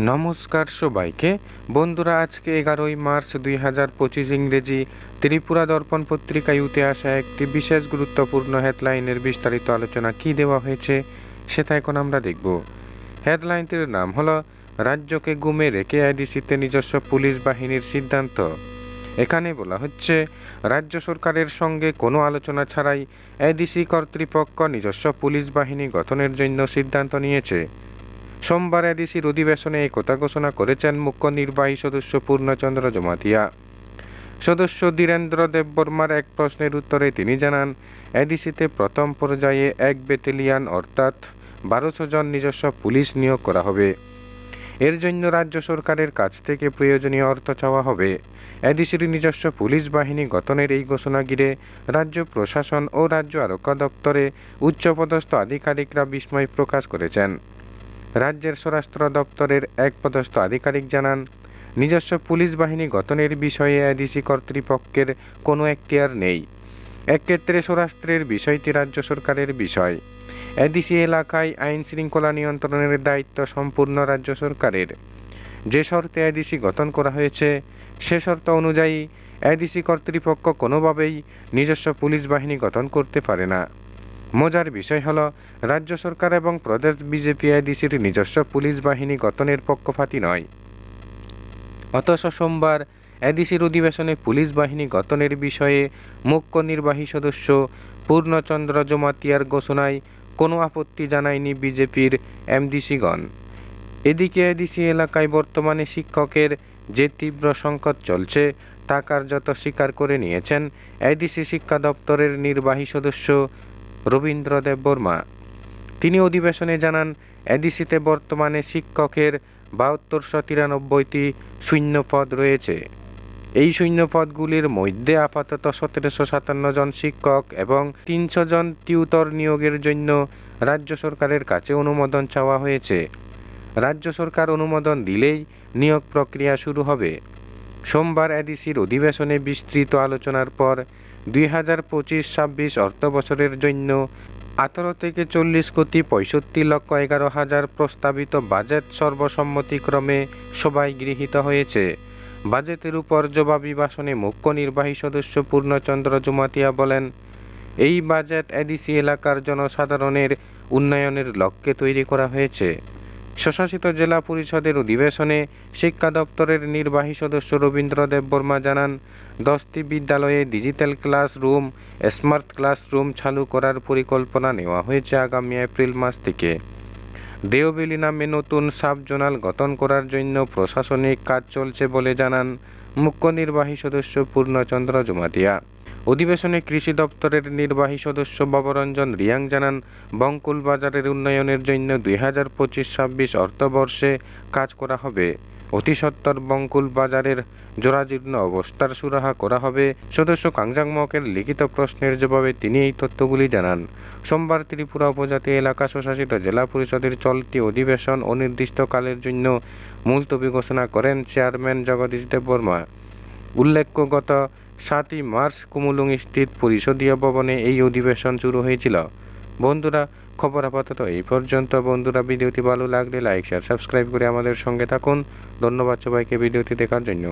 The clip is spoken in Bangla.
নমস্কার সবাইকে। বন্ধুরা, আজকে এগারোই মার্চ দুই হাজার পঁচিশ ইংরেজি ত্রিপুরা দর্পণ পত্রিকায় উঠে আসা একটি বিশেষ গুরুত্বপূর্ণ হেডলাইনের বিস্তারিত আলোচনা কি দেওয়া হয়েছে, সেটা এখন আমরা দেখব। হেডলাইনটির নাম হলো, রাজ্যকে গুমে রেখে আইডিসিতে নিজস্ব পুলিশ বাহিনীর সিদ্ধান্ত। এখানে বলা হচ্ছে, রাজ্য সরকারের সঙ্গে কোনো আলোচনা ছাড়াই এডিসি কর্তৃপক্ষ নিজস্ব পুলিশ বাহিনী গঠনের জন্য সিদ্ধান্ত নিয়েছে। সোমবার এডিসির অধিবেশনে এই কথা ঘোষণা করেছেন মুখ্য নির্বাহী সদস্য পূর্ণচন্দ্র জমাতিয়া। সদস্য ধীরেন্দ্র দেববর্মার এক প্রশ্নের উত্তরে তিনি জানান, এডিসিতে প্রথম পর্যায়ে এক ব্যাটালিয়ান অর্থাৎ বারোশো জন নিজস্ব পুলিশ নিয়োগ করা হবে। এর জন্য রাজ্য সরকারের কাছ থেকে প্রয়োজনীয় অর্থ চাওয়া হবে। এডিসির নিজস্ব পুলিশ বাহিনী গঠনের এই ঘোষণা ঘিরে রাজ্য প্রশাসন ও রাজ্য আরক্ষা দপ্তরে উচ্চপদস্থ আধিকারিকরা বিস্ময় প্রকাশ করেছেন। রাজ্যের স্বরাষ্ট্র দপ্তরের এক পদস্থ আধিকারিক জানান, নিজস্ব পুলিশ বাহিনী গঠনের বিষয়ে এডিসি কর্তৃপক্ষের কোনো এখতিয়ার নেই। এক্ষেত্রে স্বরাষ্ট্রের বিষয়টি রাজ্য সরকারের বিষয়। এডিসি এলাকায় আইন শৃঙ্খলা নিয়ন্ত্রণের দায়িত্ব সম্পূর্ণ রাজ্য সরকারের। যে শর্তে এডিসি গঠন করা হয়েছে, সে শর্ত অনুযায়ী এডিসি কর্তৃপক্ষ কোনোভাবেই নিজস্ব পুলিশ বাহিনী গঠন করতে পারে না। মজার বিষয় হল, রাজ্য সরকার এবং প্রদেশ বিজেপি আইডিসির নিজস্ব পুলিশ বাহিনী গঠনের পক্ষপাতী নয়। অথচ সোমবার এডিসির অধিবেশনে পুলিশ বাহিনী গঠনের বিষয়ে মুখ্য নির্বাহী সদস্য পূর্ণচন্দ্র জমাতিয়ার ঘোষণায় কোনো আপত্তি জানায়নি বিজেপির এমডিসিগণ। এদিকে এডিসি এলাকায় বর্তমানে শিক্ষকের যে তীব্র সংকট চলছে, তা কার্যত স্বীকার করে নিয়েছেন এডিসি শিক্ষা দপ্তরের নির্বাহী সদস্য রবীন্দ্র বর্মা। তিনি অধিবেশনে জানান, এডিসিতে বর্তমানে শিক্ষকের বাহাত্তরশো তিরানব্বইটি শূন্যপদ রয়েছে। এই শূন্য পদগুলির মধ্যে আপাতত সতেরোশো সাতান্ন জন শিক্ষক এবং তিনশো জন টিউটর নিয়োগের জন্য রাজ্য সরকারের কাছে অনুমোদন চাওয়া হয়েছে। রাজ্য সরকার অনুমোদন দিলেই নিয়োগ প্রক্রিয়া শুরু হবে। সোমবার এডিসির অধিবেশনে বিস্তৃত আলোচনার পর দুই হাজার পঁচিশ ছাব্বিশ অর্থ বছরের জন্য আঠারো থেকে চল্লিশ কোটি পঁয়ষট্টি লক্ষ এগারো হাজার প্রস্তাবিত বাজেট সর্বসম্মতিক্রমে সবাই গৃহীত হয়েছে। বাজেটের উপর জবাবি মুখ্য নির্বাহী সদস্য পূর্ণচন্দ্র জুমাতিয়া বলেন, এই বাজেট এডিসি এলাকার জনসাধারণের উন্নয়নের লক্ষ্যে তৈরি করা হয়েছে। স্বশাসিত জেলা পরিষদের অধিবেশনে শিক্ষা দপ্তরের নির্বাহী সদস্য রবীন্দ্র দেববর্মা জানান, দশটি বিদ্যালয়ে ডিজিটাল ক্লাসরুম, স্মার্ট ক্লাসরুম চালু করার পরিকল্পনা নেওয়া হয়েছে আগামী এপ্রিল মাস থেকে। দেওবেলি নামে নতুন সাব জোনাল গঠন করার জন্য প্রশাসনিক কাজ চলছে বলে জানান মুখ্য নির্বাহী সদস্য পূর্ণচন্দ্র জুমাতিয়া অধিবেশনে কৃষি দপ্তরের নির্বাহী সদস্য বাবরঞ্জন রিয়াং জানান, বঙ্কুল বাজারের উন্নয়নের জন্য দুই হাজার পঁচিশ ছাব্বিশ অর্থবর্ষে কাজ করা হবে। অতি সত্বর বঙ্কুল বাজারের জোরাজীর্ণ অবস্থার সুরাহা করা হবে। সদস্য কাংজাংমকের লিখিত প্রশ্নের জবাবে তিনি এই তথ্যগুলি জানান। সোমবার ত্রিপুরা উপজাতি এলাকা স্বশাসিত জেলা পরিষদের চলতি অধিবেশন অনির্দিষ্টকালের জন্য মুলতবি ঘোষণা করেন চেয়ারম্যান জগদীশ দেববর্মা উল্লেখ্য, গত সাতই মার্চ কুমুলুং স্থিত পরিষদীয় ভবনে এই অধিবেশন শুরু হয়েছিল। বন্ধুরা, খবর আপাতত এই পর্যন্ত। বন্ধুরা, ভিডিওটি ভালো লাগলে লাইক শেয়ার সাবস্ক্রাইব করে আমাদের সঙ্গে থাকুন। ধন্যবাদ সবাইকে ভিডিওটি দেখার জন্য।